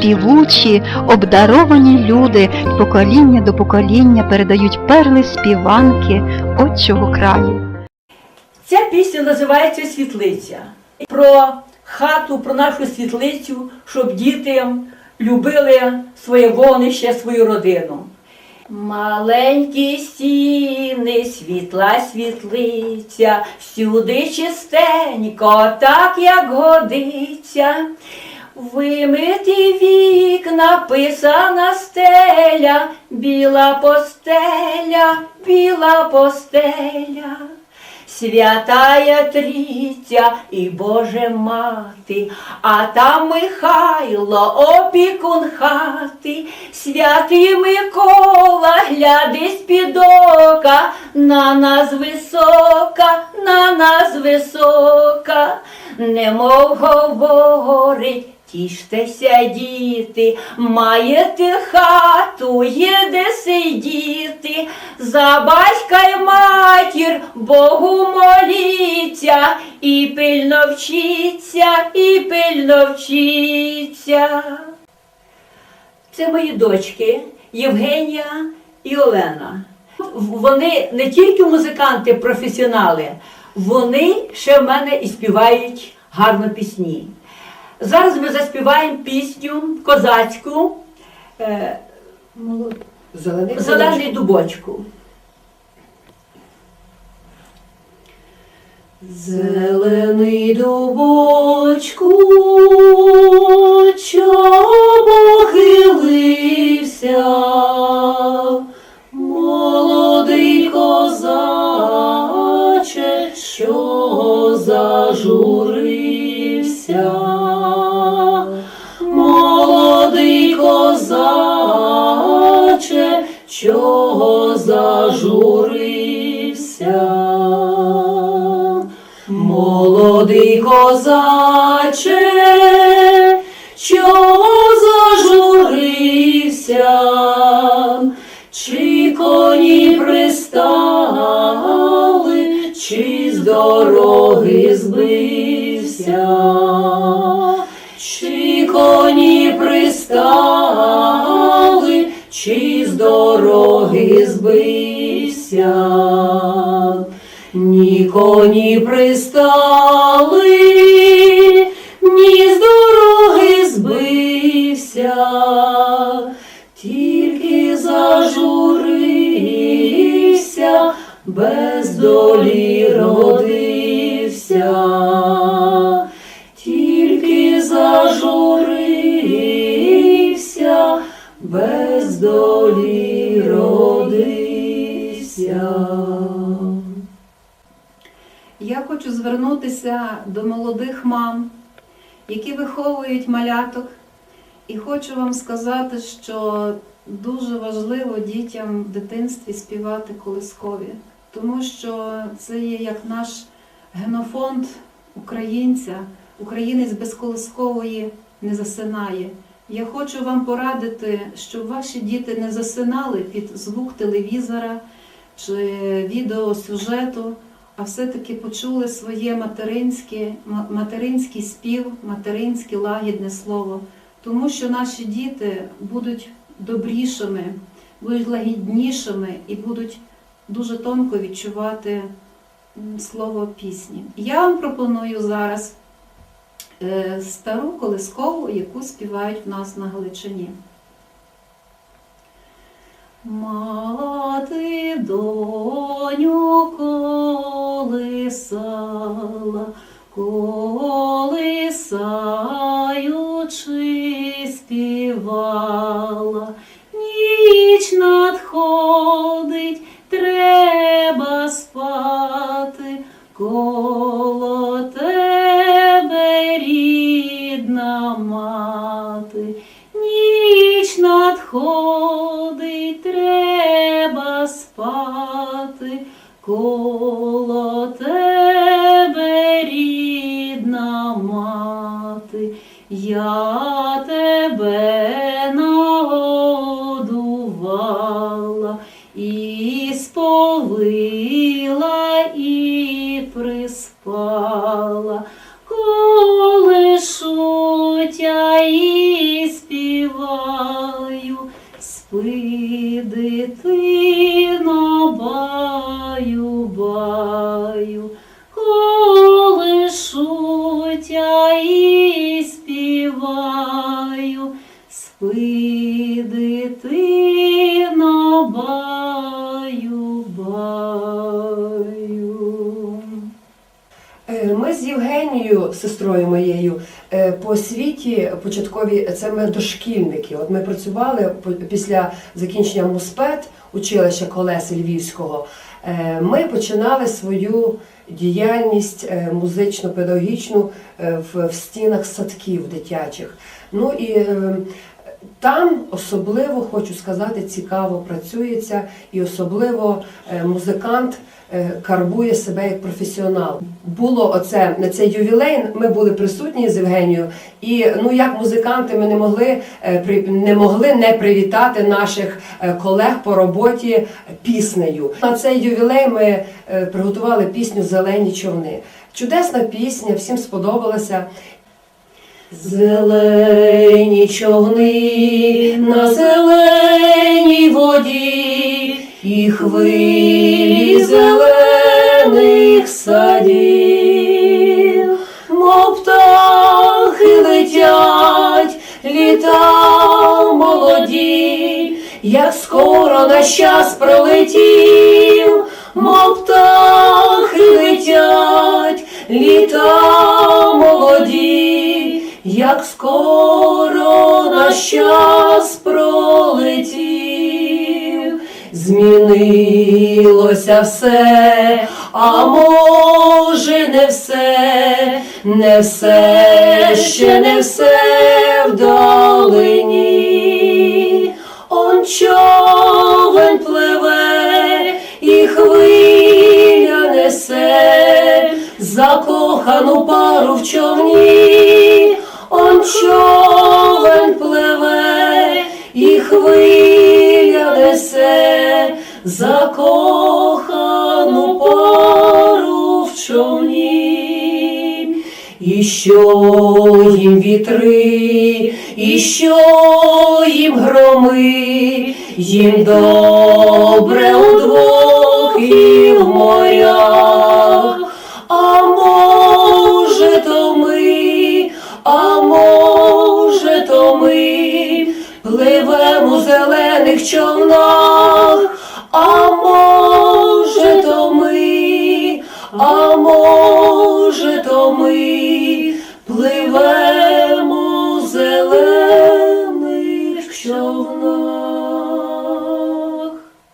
співучі, обдаровані люди покоління до покоління передають перли співанки отчого краю. Ця пісня називається Світлиця. Про хату, про нашу світлицю, щоб діти любили своє вонище, свою родину. Маленькі стіни, світла світлиця, всюди чистенько, так як годиться. Вимиті вікна, писана стеля, біла постеля, біла постеля. Святая Трійця і Боже мати, а там Михайло, опікун хати, святий Микола, гляди з-під ока, на нас висока, на нас висока, немов говорить. Тіштеся, діти, маєте хату, є де сидіти, за батька й матір Богу моліться, і пильно вчіться, і пильно вчіться. Це мої дочки Євгенія і Олена. Вони не тільки музиканти, професіонали, вони ще в мене і співають гарно пісні. Зараз ми заспіваємо пісню козацьку е, Зелений, Зелений дубочку. Зелений дубочку, похилився, молодий козаче, що зажурився, дороги збився, чи коні пристали, чи з дороги збився. Ні коні пристали, ні з дороги збився, тільки зажурився, без долі долі родився. Я хочу звернутися до молодих мам, які виховують маляток, і хочу вам сказати, що дуже важливо дітям в дитинстві співати колискові, тому що це є як наш генофонд українця. Українець без колискової не засинає. Я хочу вам порадити, щоб ваші діти не засинали під звук телевізора чи відеосюжету а все-таки почули своє материнське, ма- материнський спів, материнське лагідне слово. Тому що наші діти будуть добрішими, будуть лагіднішими і будуть дуже тонко відчувати слово пісні. Я вам пропоную зараз стару колискову, яку співають в нас на Галичині. Мати доню колисала, колисаючи співала, ніч надходить, треба спати, коло мати. Ніч надходить, треба спати, коло тебе рідна мати, я тебе нагодувала і сповила, і приспала, Спи, дитино, баю, баю, колишуть я і співаю. Спи, дитино, баю, Євгенією, сестрою моєю, е, по освіті початкові це ми дошкільники. От ми працювали після закінчення МУСПЕД, училища Колеси Львівського. Е, Ми починали свою діяльність е, музично-педагогічну в, стінах садків дитячих. Ну і там особливо хочу сказати, цікаво працюється, і особливо е, музикант е, карбує себе як професіонал. Було оце на цей ювілей. Ми були присутні з Євгенією, і ну як музиканти, ми не могли е, не могли не привітати наших колег по роботі піснею. На цей ювілей ми приготували пісню Зелені човни. Чудесна пісня, всім сподобалася. Зелені човни на зеленій воді і хвилі зелених садів, мов птахи летять, літа молоді, як скоро наш час пролетів, мов птахи летять, літа молоді, як скоро наш час пролетів, змінилося все, а може не все, не все, ще не все вдалині. Он човен пливе і хвиля несе закохану пару в човні. Он човен пливе і хвиля несе закохану пару в човні. І що їм вітри, і що їм громи, їм добре удвох і в морях. Зелених човнах, а може, то ми, а може, то ми пливемо зелених човнах.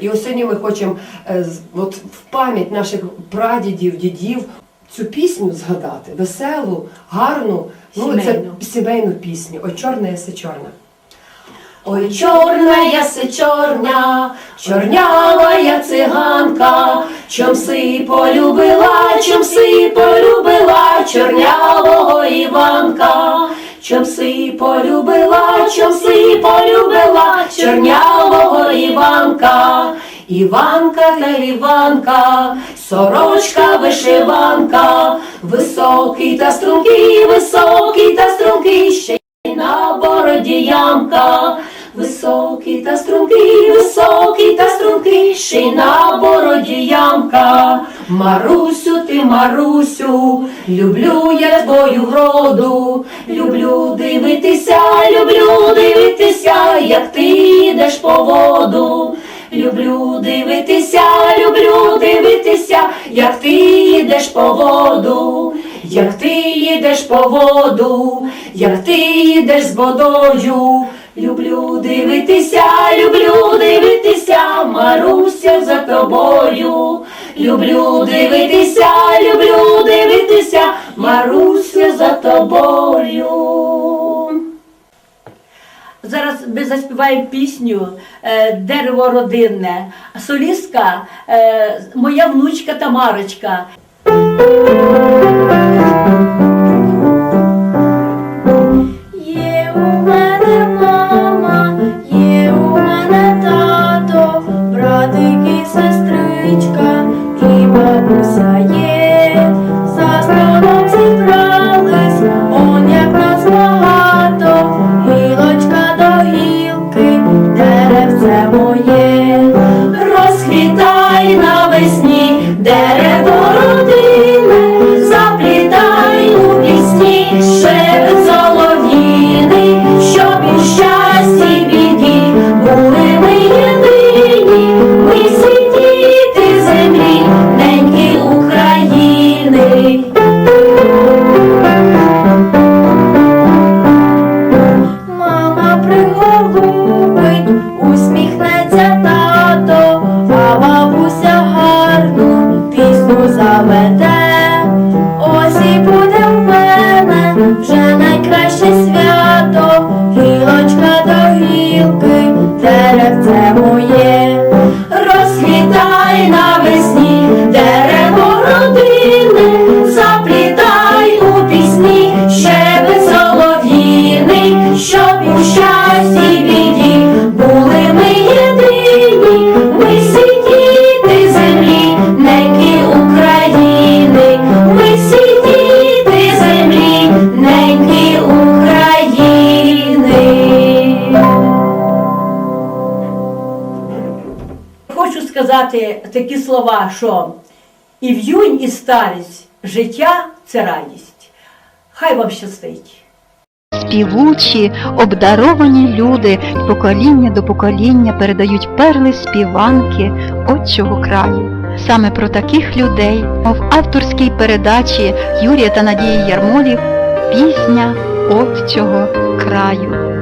І ось сьогодні ми хочемо е, от в пам'ять наших прадідів, дідів цю пісню згадати, веселу, гарну, ну Сімейну. це сімейну пісню. Ой, чорна яси чорна. Ой, чорна яси чорня, чорнява я циганка, чом си полюбила, чом си полюбила чорнявого Іванка, чом си полюбила, чом си полюбила чорнявого Іванка. Іванка та Іванка, сорочка вишиванка, високий та стрункий, високий та стрункий, ще й на бороді ямка. Високий та стрункий, високий та стрункий, ще й на бороді ямка. Марусю, ти, Марусю, люблю я твою вроду, люблю дивитися, люблю дивитися, як ти йдеш по воду. Люблю дивитися, люблю дивитися, як ти йдеш по воду, як ти йдеш по воду, як ти йдеш з водою. Люблю дивитися, люблю дивитися, Маруся за тобою. Люблю дивитися, люблю дивитися, Маруся за тобою. Зараз ми заспіваємо пісню е, Дерево родинне. Солістка е, моя внучка Тамарочка. Christmas. Сказати такі слова, що і в'юнь, і старість, життя це радість. Хай вам щастить. Співучі, обдаровані люди покоління до покоління передають перли співанки отчого краю. Саме про таких людей, мов авторській передачі Юрія та Надії Ярмолів, пісня отчого краю.